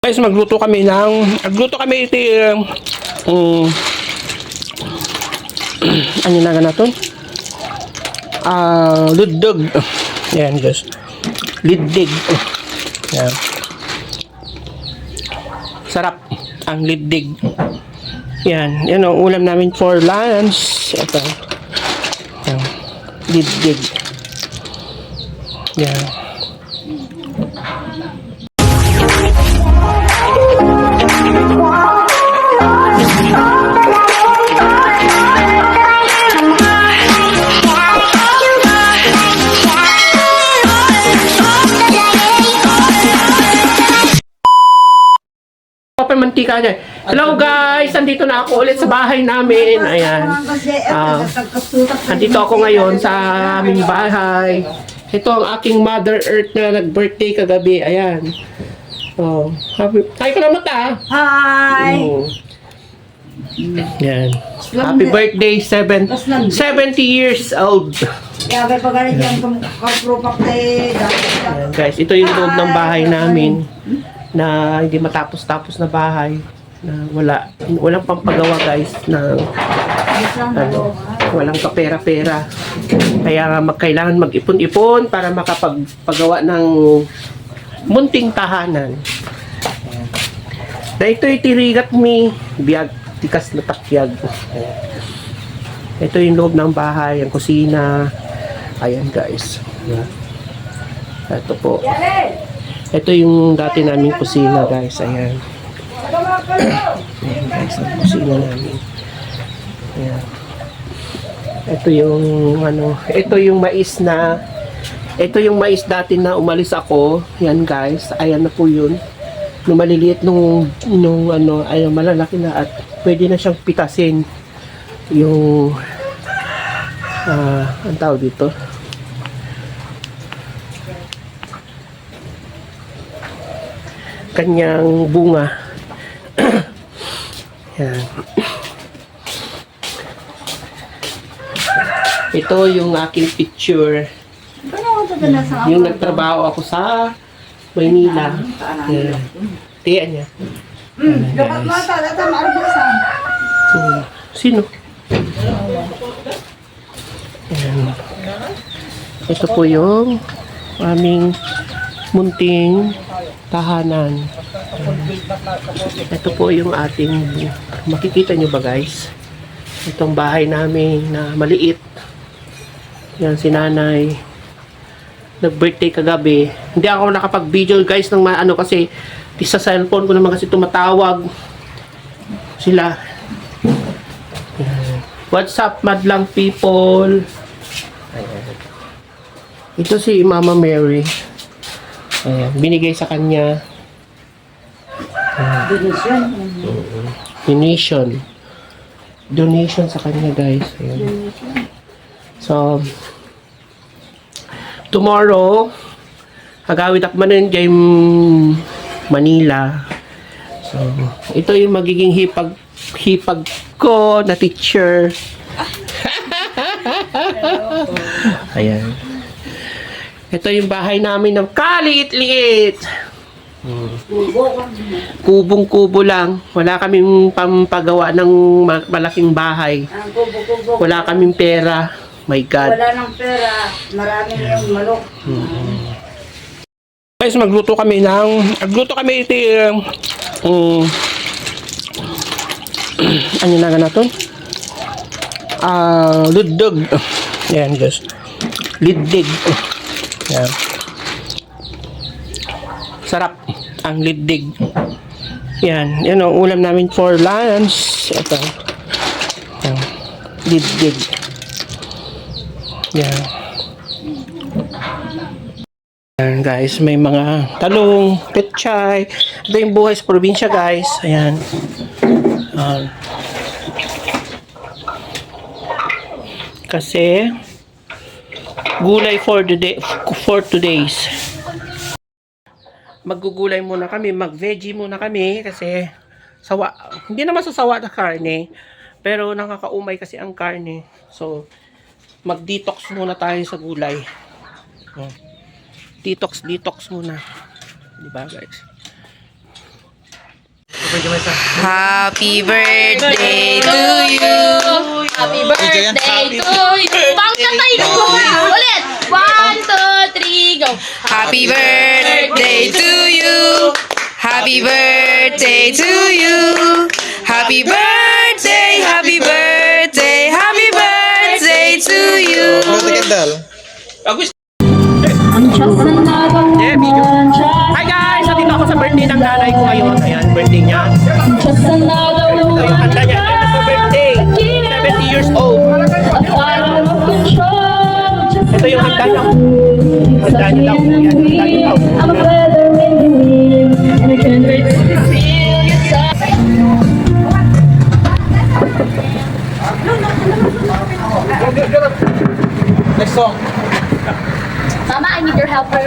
Guys, magluto kami ng magluto kami ito yung um, ano na nga natin? Ah, ludog. Yan, guys. Liddig. Yan. Sarap ang liddig. Yan, yan ang ulam namin for lunch. Ito. Yan. Liddig. Yan. Papamantika niya. Hello guys! Andito na ako ulit sa bahay namin. Ayan. Ah, andito ako ngayon sa aming bahay. Ito ang aking Mother Earth na nag-birthday kagabi. Ayan. Oh, happy. Hi ka na mata. Hi! Oh. Yan. Happy birthday, seven, 70 years old. Guys, ito yung loob ng bahay namin na hindi matapos-tapos na bahay na wala walang pampagawa guys na ano, walang kapera-pera. Kaya nga magkailangan mag-ipon-ipon para makapagpagawa ng munting tahanan. Na ito'y tirigat mi biyag tikas na takyag. Ito yung loob ng bahay, ang kusina. Ayan guys. Ito po. Ito yung dati naming kusina guys. Ayan. Ayan guys, ang kusina namin. Ayan. Ito yung ano, ito yung mais na ito yung mais dati na umalis ako. Yan guys. Ayan na po yun. Nung maliliit nung nung ano, ay malalaki na at pwede na siyang pitasin yung ah, ang tawag dito. Kanyang bunga. Yan. Ito yung aking picture. Yung nagtrabaho ako sa Maynila. Yan. Tiyan niya. Hmm, dapat mata, dapat maarbusan. Sino? Yan. Ito po yung aming munting tahanan. Ito po yung ating makikita nyo ba guys? Itong bahay namin na maliit. Yan si nanay. Nag-birthday kagabi. Hindi ako nakapag-video guys ng ano kasi sa cellphone ko naman kasi tumatawag sila. What's up madlang people? Ito si Mama Mary. Ayan, binigay sa kanya Donation. donation. Donation sa kanya, guys. Ayan. So, tomorrow, hagawid ako manin kay Manila. So, ito yung magiging hipag hipag ko na teacher. Ayan. Ito yung bahay namin ng kaliit-liit. Kubong-kubo lang. Wala kaming pampagawa ng ma- malaking bahay. Wala kaming pera. My God. Wala ng pera. Maraming yung malok. Guys, magluto kami ng... Magluto kami ito yung... Um, ano na nga natin? Ah, ludog. Yan, guys. Liddig. Yan. Sarap ang liddig. Yan. Yan ang ulam namin for lunch. Ito. Yan. Liddig. Yan. Ayan guys, may mga talong, petchay. Ito yung buhay sa probinsya guys. Ayan. Ayan. Kasi gulay for the day for two days. Maggugulay muna kami, mag-veggie muna kami kasi sawa, hindi naman sa sawa na karne, pero nakakaumay kasi ang karne. So, mag-detox muna tayo sa gulay. Oh detox detox muna di ba guys Happy birthday to you. Happy birthday to you. Happy birthday to you. Happy birthday to you. Happy birthday, happy birthday, happy birthday to you. Yeah, video. Hi guys! Nandito ako sa birthday ng nanay ko ngayon. Ayan, birthday niya. Yung kanta niya. Happy birthday! 70 years old. Ito yung handa niya. Handa niya daw. Ayan, handa niya daw. Mama, I need your helper.